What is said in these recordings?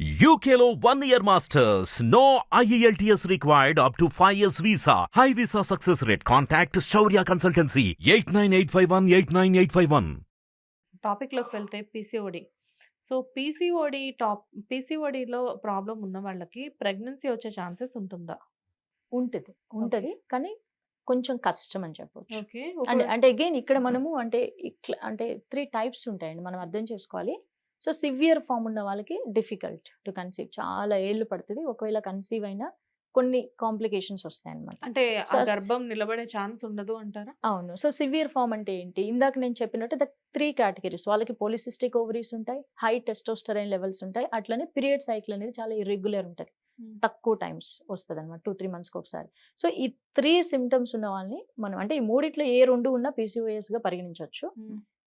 UKLO one year masters. No E IELTS required up to 5 years visa. High visa success rate. Contact Shaurya Consultancy. 89851 89851. టాపిక్లోకి వెళ్తే PCOD so PCOD top పీసీఓడిలో problem ఉన్న వాళ్ళకి pregnancy వచ్చే chances ఉంటుందా? ఉంటుంది. ఉంటుంది. కానీ కొంచెం కష్టం అని చెప్పొచ్చు. ఓకే అంటే అంటే అగైన్ ఇక్కడ మనము అంటే ఇట్లా అంటే త్రీ టైప్స్ ఉంటాయండి. మనం అర్థం చేసుకోవాలి. సో సివియర్ ఫామ్ ఉన్న వాళ్ళకి డిఫికల్ట్ టు కన్సీవ్. చాలా ఏళ్ళు పడుతుంది. ఒకవేళ కన్సీవ్ అయినా కొన్ని కాంప్లికేషన్స్ వస్తాయి అనమాట అంటే గర్భం నిలబడే ఛాన్స్ ఉండదు అంటారా? అవును. సో సివియర్ ఫామ్ అంటే ఏంటి? ఇందాక నేను చెప్పినట్టు ద త్రీ కేటగిరీస్. వాళ్ళకి పోలిసిస్టిక్ ఓవరీస్ ఉంటాయి హై టెస్టోస్టరైన్ లెవెల్స్ ఉంటాయి. అట్లనే పీరియడ్ సైకిల్ అనేది చాలా ఇర్రెగ్యులర్ ఉంటుంది. తక్కువ టైమ్స్ వస్తుంది అనమాట టూ త్రీ మంత్స్కి ఒకసారి. సో ఈ త్రీ సిమ్టమ్స్ ఉన్న వాళ్ళని మనం అంటే ఈ మూడిట్లో ఏ రెండు ఉన్నా PCOS గా పరిగణించవచ్చు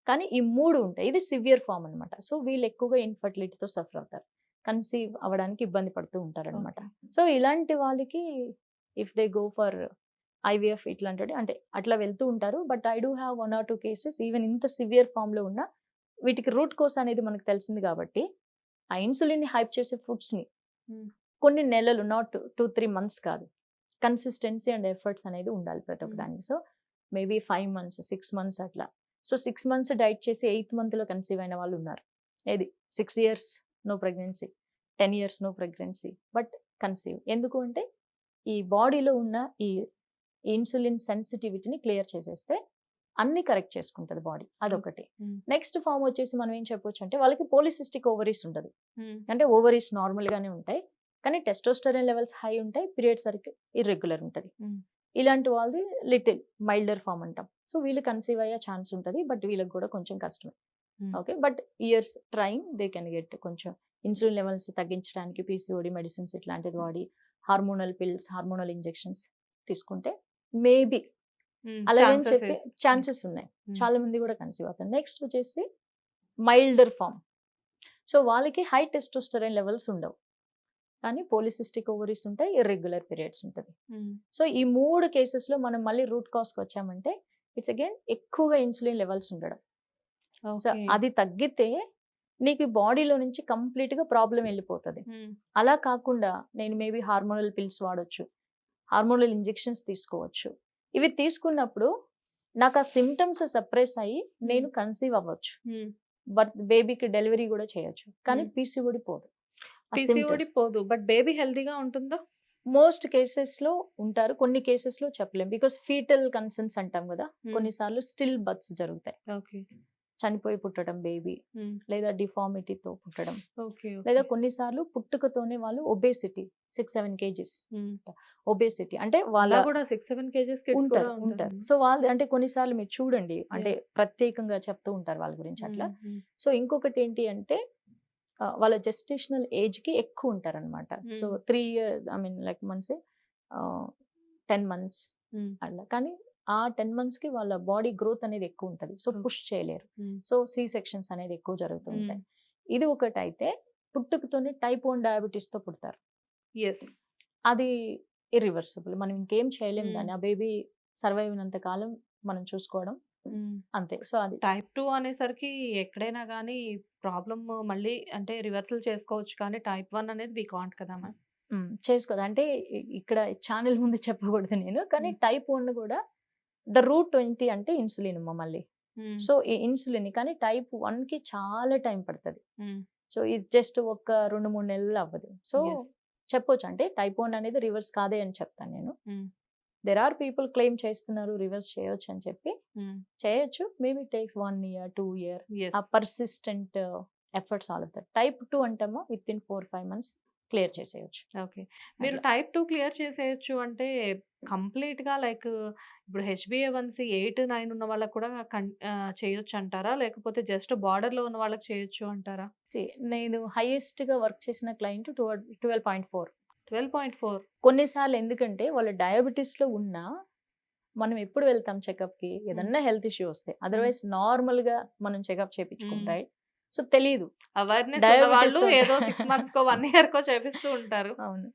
కానీ ఈ మూడు ఉంటాయి. ఇది సివియర్ ఫామ్ అన్నమాట. సో వీళ్ళు ఎక్కువగా ఇన్ఫర్టిలిటీతో సఫర్ అవుతారు. కన్సీవ్ అవ్వడానికి ఇబ్బంది పడుతూ ఉంటారు అనమాట సో ఇలాంటి వాళ్ళకి if they go for IVF ఇట్లాంటి అంటే అట్లా వెళ్తూ ఉంటారు. But I do have one or two cases. Even ఇంత సివియర్ ఫామ్లో ఉన్న వీటికి రూట్ కోస్ అనేది మనకు తెలిసింది కాబట్టి ఆ ఇన్సులిన్ హైప్ చేసే ఫుడ్స్ని. కొన్ని నెలలు నాట్ టూ త్రీ మంత్స్ కాదు. కన్సిస్టెన్సీ అండ్ ఎఫర్ట్స్ అనేది ఉండాలి ప్రతి ఒక్క Hmm. దానికి so maybe five months six months అట్లా సో సిక్స్ మంత్స్ డైట్ చేసి ఎయిత్ మంత్లో కన్సీవ్ అయిన వాళ్ళు ఉన్నారు ఏది? Six years no pregnancy ten years no pregnancy but conceive. ఎందుకు అంటే ఈ బాడీలో ఉన్న ఈ ఇన్సులిన్ సెన్సిటివిటీని క్లియర్ చేసేస్తే అన్ని కరెక్ట్ చేసుకుంటుంది బాడీ అదొకటి. నెక్స్ట్ ఫామ్ వచ్చేసి మనం ఏం చెప్పొచ్చు అంటే వాళ్ళకి పోలిసిస్టిక్ ఓవరీస్ ఉండదు అంటే ఓవరీస్ నార్మల్గానే ఉంటాయి కానీ టెస్టోస్టరైన్ లెవెల్స్ హై ఉంటాయి పీరియడ్ సరికి ఇర్రెగ్యులర్ ఉంటుంది. ఇలాంటి వాళ్ళది లిటిల్ మైల్డర్ ఫామ్ అంటాం. సో వీళ్ళు కన్సీవ్ అయ్యే ఛాన్స్ ఉంటుంది. బట్ వీళ్ళకి కూడా కొంచెం కష్టమే. Okay? But years trying they can get కొంచెం ఇన్సులిన్ లెవెల్స్ తగ్గించడానికి పీసీఓడి మెడిసిన్స్ ఇట్లాంటిది వాడి హార్మోనల్ పిల్స్ హార్మోనల్ ఇంజెక్షన్స్ తీసుకుంటే మేబీ అలాగని చెప్పి ఛాన్సెస్ ఉన్నాయి. చాలా మంది కూడా కన్సీవ్ అవుతారు. నెక్స్ట్ వచ్చేసి మైల్డర్ ఫామ్ సో వాళ్ళకి హై టెస్టోస్టరైన్ లెవెల్స్ ఉండవు. కానీ పోలిసిస్టిక్ ఓవరీస్ ఉంటాయి ఇర్రెగ్యులర్ పీరియడ్స్ ఉంటుంది. సో ఈ మూడు కేసెస్లో మనం మళ్ళీ రూట్ కాస్కి వచ్చామంటే ఇట్స్ అగైన్ ఎక్కువగా ఇన్సులిన్ లెవెల్స్ ఉండడం. సో అది తగ్గితే నీకు బాడీలో నుంచి కంప్లీట్గా ప్రాబ్లం వెళ్ళిపోతుంది. అలా కాకుండా నేను మేబీ హార్మోనల్ పిల్స్ వాడొచ్చు హార్మోనల్ ఇంజెక్షన్స్ తీసుకోవచ్చు. ఇవి తీసుకున్నప్పుడు నాకు ఆ సిమ్టమ్స్ సప్రెస్ అయ్యి నేను కన్సీవ్ అవ్వచ్చు. బట్ బేబీకి డెలివరీ కూడా చేయొచ్చు. కానీ. పీసీఓడి పోదు. పీసీఓడి పోదు. బట్ బేబీ హెల్తీగా ఉంటుందా? మోస్ట్ కేసెస్లో ఉంటారు కొన్ని కేసెస్లో చెప్పలేం. బికాస్ ఫీటల్ కన్సర్న్స్ అంటాం కదా. కొన్నిసార్లు స్టిల్ బర్త్స్ జరుగుతాయి. చనిపోయి పుట్టడం బేబీ లేదా డిఫార్మిటీతో పుట్టడం లేదా కొన్నిసార్లు పుట్టుకతోనే వాళ్ళు obesity six seven kgs obesity అంటే వాళ్ళ కూడా సిక్స్ సెవెన్ కేజెస్ ఉంటారు ఉంటారు. సో వాళ్ళు అంటే కొన్నిసార్లు మీరు చూడండి అంటే ప్రత్యేకంగా చెప్తూ ఉంటారు వాళ్ళ గురించి అట్లా. సో ఇంకొకటి ఏంటి అంటే వాళ్ళ జెస్టేషనల్ ఏజ్కి ఎక్కువ ఉంటారు అనమాట so. Three year I mean like months ten months అట్లా. కానీ ఆ టెన్ మంత్స్కి వాళ్ళ బాడీ గ్రోత్ అనేది ఎక్కువ ఉంటుంది. సో. పుష్ చేయలేరు. సో సి సెక్షన్స్ అనేది ఎక్కువ జరుగుతూ ఉంటాయి. ఇది ఒకటి అయితే పుట్టుకతోనే టైప్ వన్ డయాబెటీస్తో పుడతారు. అది ఇర్రివర్సిబుల్ మనం ఇంకేం చేయలేం Hmm. దాన్ని. ఆ బేబీ సర్వైవ్ అయినంత కాలం మనం చూసుకోవడం అంతే. సో అది. టైప్ టూ అనేసరికి ఎక్కడైనా కానీ ప్రాబ్లం మళ్ళీ అంటే రివర్సల్ చేసుకోవచ్చు కానీ టైప్ వన్ అనేది వీ కాంట్ కదా మ్యామ్. చేసుకోదు. అంటే ఇక్కడ ఛానల్ ముందు చెప్పకూడదు నేను. కానీ. టైప్ వన్ కూడా ద రూట్ ట్వంటీ అంటే ఇన్సులిన్ అమ్మ మళ్ళీ. సో ఈ ఇన్సులిన్ కానీ టైప్ వన్కి చాలా టైం పడుతుంది. సో ఇది జస్ట్ ఒక రెండు మూడు నెలలు అవ్వదు. సో. చెప్పొచ్చు. అంటే టైప్ వన్ అనేది రివర్స్ కాదే అని చెప్తాను నేను. దెర్ ఆర్ పీపుల్ క్లెయిమ్ చేస్తున్నారు రివర్స్ చేయొచ్చు అని చెప్పి. చేయొచ్చు. Maybe takes one year two year ఆ persistent efforts all of that type two అంటామో with in four five months clear చేసేయచ్చు ఓకే మీరు. టైప్ టూ క్లియర్ చేసేయచ్చు అంటే కంప్లీట్గా లైక్ ఇప్పుడు హెచ్బిఏవన్సి ఎయిట్ నైన్ ఉన్న వాళ్ళకి కూడా చేయొచ్చు అంటారా? లేకపోతే జస్ట్ బార్డర్లో ఉన్న వాళ్ళకి చేయొచ్చు అంటారా? See, నేను హైయెస్ట్గా వర్క్ చేసిన client twelve point four twelve point four కొన్నిసార్లు ఎందుకంటే వాళ్ళ డయాబెటీస్లో ఉన్నా మనం ఎప్పుడు వెళ్తాం చెకప్కి ఏదన్నా హెల్త్ ఇష్యూ వస్తే. అదర్వైజ్ నార్మల్గా మనం చెకప్ చేయించుకుంటాయి సో తెలియదు అవేర్నెస్ ఏదో సిక్స్ మంత్స్ కో వన్ ఇయర్ కో చేపిస్తూ ఉంటారు. అవును.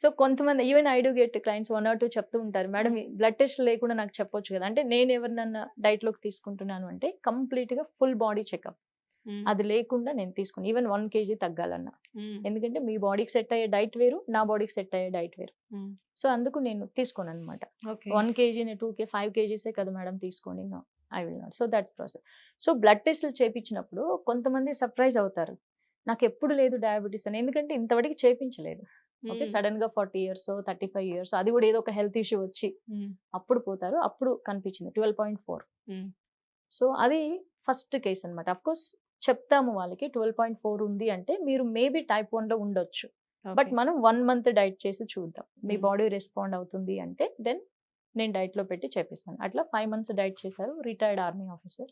సో కొంతమంది even I do get clients one or two చెప్తూ ఉంటారు మేడం బ్లడ్ టెస్ట్ లేకుండా నాకు చెప్పొచ్చు కదా. అంటే నేను ఎవరినన్నా డైట్లోకి తీసుకుంటున్నాను అంటే కంప్లీట్గా ఫుల్ బాడీ చెకప్. అది లేకుండా నేను తీసుకుని ఈవెన్ వన్ కేజీ తగ్గాలన్నా. ఎందుకంటే మీ బాడీకి సెట్ అయ్యే డైట్ వేరు నా బాడీకి సెట్ అయ్యే డైట్ వేరు. సో అందుకు నేను తీసుకోను అనమాట. One kg two K five కేజీసే కదా మేడం తీసుకోండి. No I will not. So that process. So blood టెస్టులు చేపించినప్పుడు కొంతమంది సర్ప్రైజ్ అవుతారు. నాకు ఎప్పుడు లేదు డయాబెటీస్ అని. ఎందుకంటే ఇంతవరకు చేపించలేదు. ఓకే. సడన్గా forty years thirty five years అది కూడా ఏదో ఒక హెల్త్ ఇష్యూ వచ్చి. అప్పుడు పోతారు. అప్పుడు కనిపించింది. Twelve point four. సో అది ఫస్ట్ కేస్ అనమాట కోర్స్ చెప్తాము వాళ్ళకి ట్వెల్వ్ పాయింట్ ఫోర్ ఉంది అంటే మీరు మేబీ టైప్ వన్లో ఉండొచ్చు బట్. మనం వన్ మంత్ డైట్ చేసి చూద్దాం మీ. బాడీ రెస్పాండ్ అవుతుంది అంటే దెన్ నేను డైట్లో పెట్టి చేపిస్తాను అట్లా ఫైవ్ మంత్స్ డైట్ చేశారు retired army officer.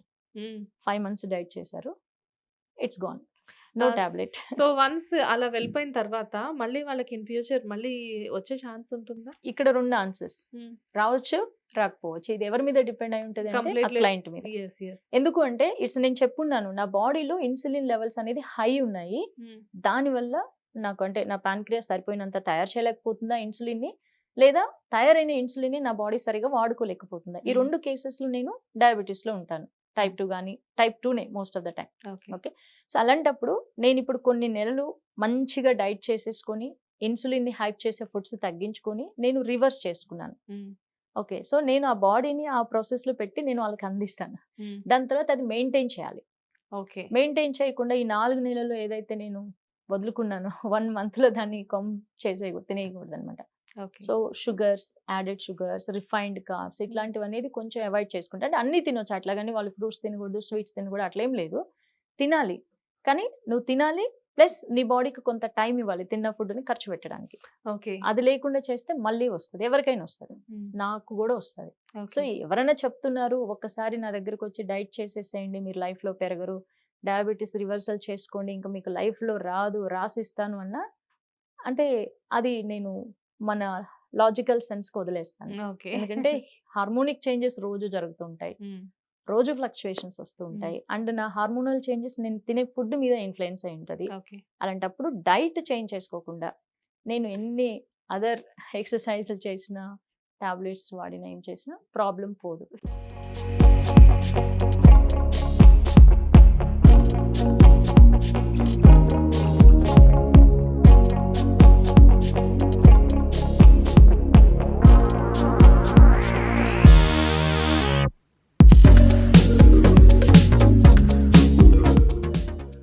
Five months diet చేశారు it's gone no tablet. So once అలా వెళ్ళిపోయిన తర్వాత మళ్ళీ వాళ్ళకి ఇన్ ఫ్యూచర్ మళ్ళీ వచ్చే ఛాన్స్ ఉంటుందా? ఇక్కడ రెండు ఆన్సర్స్. రావచ్చు రాకపోవచ్చు. ఇది ఎవరి మీద డిపెండ్ అయి ఉంటుంది అంటే క్లయింట్ మీద. ఎందుకు అంటే ఇట్స్ నేను చెప్పున్నాను నా బాడీలో ఇన్సులిన్ లెవెల్స్ అనేది హై ఉన్నాయి. దానివల్ల నాకు అంటే నా ప్యాన్క్రియాస్ సరిపోయినంత తయారు చేయలేకపోతుందా ఇన్సులిన్ని లేదా తయారైన ఇన్సులిన్ని నా బాడీ సరిగా వాడుకోలేకపోతుందా? ఈ. రెండు కేసెస్లో నేను డయాబెటీస్లో ఉంటాను. టైప్ టూ కానీ type టూనే most of the time okay. So అలాంటప్పుడు నేను ఇప్పుడు కొన్ని నెలలు మంచిగా డైట్ చేసేసుకొని ఇన్సులిన్ని హైప్ చేసే ఫుడ్స్ తగ్గించుకొని నేను రివర్స్ చేసుకున్నాను. ఓకే సో నేను ఆ బాడీని ఆ ప్రాసెస్లో పెట్టి నేను వాళ్ళకి అందిస్తాను. దాని తర్వాత అది మెయింటైన్ చేయాలి ఓకే. మెయింటైన్ చేయకుండా ఈ నాలుగు నెలలు ఏదైతే నేను వదులుకున్నానో వన్ మంత్లో దాన్ని కమ్ చేసే తినేయకూడదు అనమాట. So sugars added sugars refined carbs ఇట్లాంటివి అనేది కొంచెం అవాయిడ్ చేసుకుంటే అంటే అన్ని తినొచ్చు. అట్లాగని వాళ్ళు ఫ్రూట్స్ తినకూడదు స్వీట్స్ తినకూడదు అట్లేం లేదు. తినాలి. కానీ నువ్వు తినాలి ప్లస్ నీ బాడీకి కొంత టైం ఇవ్వాలి తిన్న ఫుడ్ని ఖర్చు పెట్టడానికి. ఓకే. అది లేకుండా చేస్తే మళ్ళీ వస్తుంది. ఎవరికైనా వస్తుంది. నాకు కూడా వస్తుంది. సో. ఎవరైనా చెప్తున్నారు ఒక్కసారి నా దగ్గరకు వచ్చి డైట్ చేసేసేయండి మీరు life లో పెరగరు. డయాబెటీస్ రివర్సల్ చేసుకోండి ఇంకా మీకు life లో రాదు రాసిస్తాను అన్న అంటే అది నేను మన లాజికల్ సెన్స్కి వదిలేస్తాను ఓకే. ఎందుకంటే హార్మోనిక్ చేంజెస్ రోజు జరుగుతుంటాయి. రోజు ఫ్లక్చువేషన్స్ వస్తూ ఉంటాయి అండ్ నా హార్మోనల్ చేంజెస్ నేను తినే ఫుడ్ మీద ఇన్ఫ్లుయెన్స్ అయి ఉంటుంది. అలాంటప్పుడు డైట్ చేంజ్ చేసుకోకుండా నేను ఎన్ని అదర్ ఎక్సర్సైజ్ చేసినా టాబ్లెట్స్ వాడినా ఏం చేసినా ప్రాబ్లం పోదు